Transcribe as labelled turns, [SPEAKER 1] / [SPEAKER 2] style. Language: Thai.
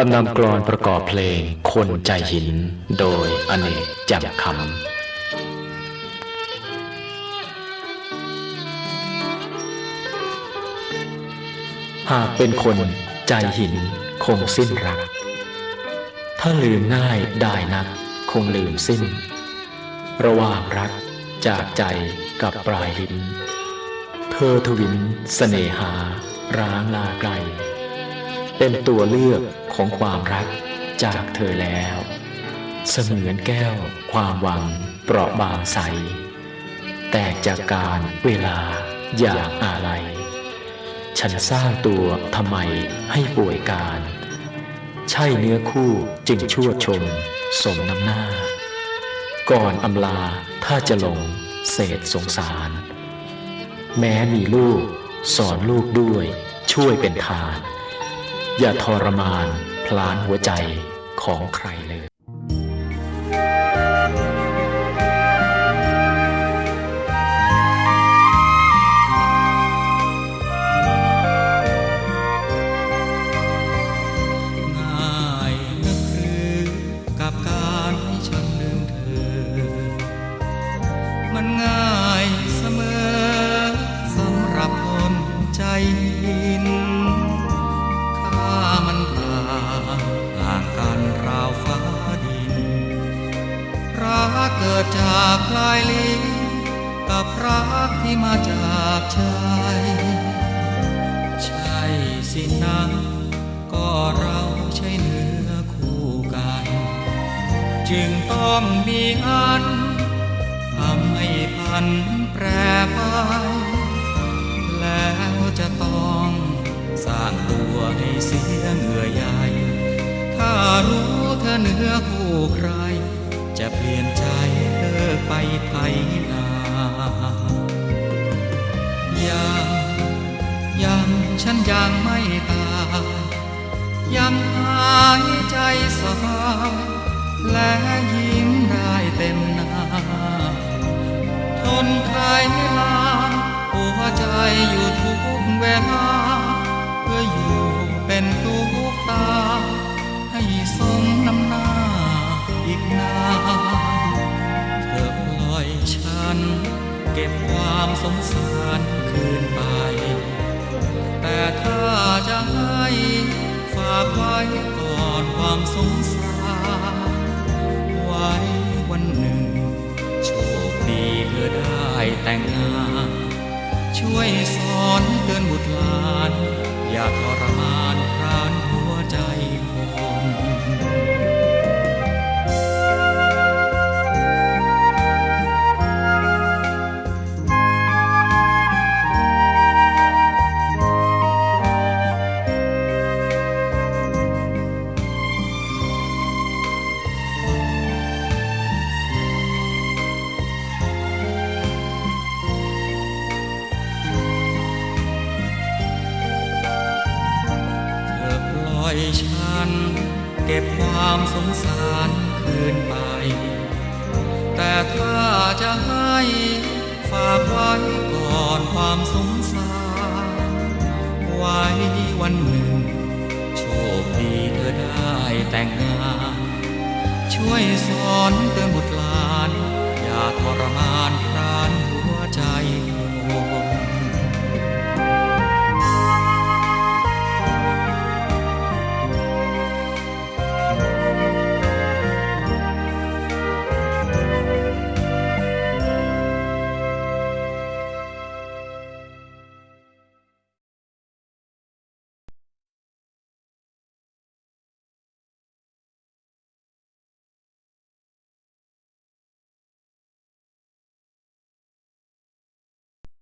[SPEAKER 1] ลำนำกลอนประกอบเพลงคนใจหิน โดยอเนกแจ่มคำหากเป็นคนใจหินคงสิ้นรัก ถ้าลืมง่ายได้นัก คงลืมสิ้น ระหว่างรักจากใจกับปลายลิ้น เธอทวินสเสน่หาร้างลาไกล เป็นตัวเลือกของความรักจากเธอแล้ว เสมือนแก้วความหวังเปราะบางใส แตกจากการเวลาอย่างอะไร ฉันสร้างตัวทำไมให้ป่วยการ ใช่เนื้อคู่จึงชั่วชมสมน้ำหน้า ก่อนอำลาถ้าจะลงเศษสงสาร แม้มีลูกสอนลูกด้วยช่วยเป็นทาน อย่าทรมานพลานหัวใจของใครเลย
[SPEAKER 2] ง่ายนักหรือกับการให้ฉันลืมเธอมันง่ายเสมอสำหรับคนใจหิน จากปลายลิ้นกับรักที่มาจากใจใช่สินะก็เราใช่เนื้อคู่กัน จึงต้องมีอันทำให้พันแปรไปแล้วจะต้องสร้างตัวให้เสียเหงื่อใหญ่ ถ้ารู้เธอเนื้อคู่ใครจะเปลี่ยน ไปไทยนายังยังฉันยังไม่ตายยังหายใจสบายและยิ้มได้เต็มหน้า ทนใครลาหัวใจอยู่ทุกเวลาเพื่ออยู่ เก็บความสงสารคืนไป แต่ถ้าจะให้ฝากไว้ก่อนความสงสาร ไว้วันหนึ่ง โชคดีเธอได้แต่งงาน ช่วยสอนเตือนบุตรหลาน อย่าทรมานพรานหัว ฉัน เก็บความสงสารคืนไป แต่ถ้าจะให้ฝากไว้ก่อนความสงสาร ไว้วันหนึ่ง โชคดีเธอได้แต่งงาน ช่วยสอนเตือนบุตรหลาน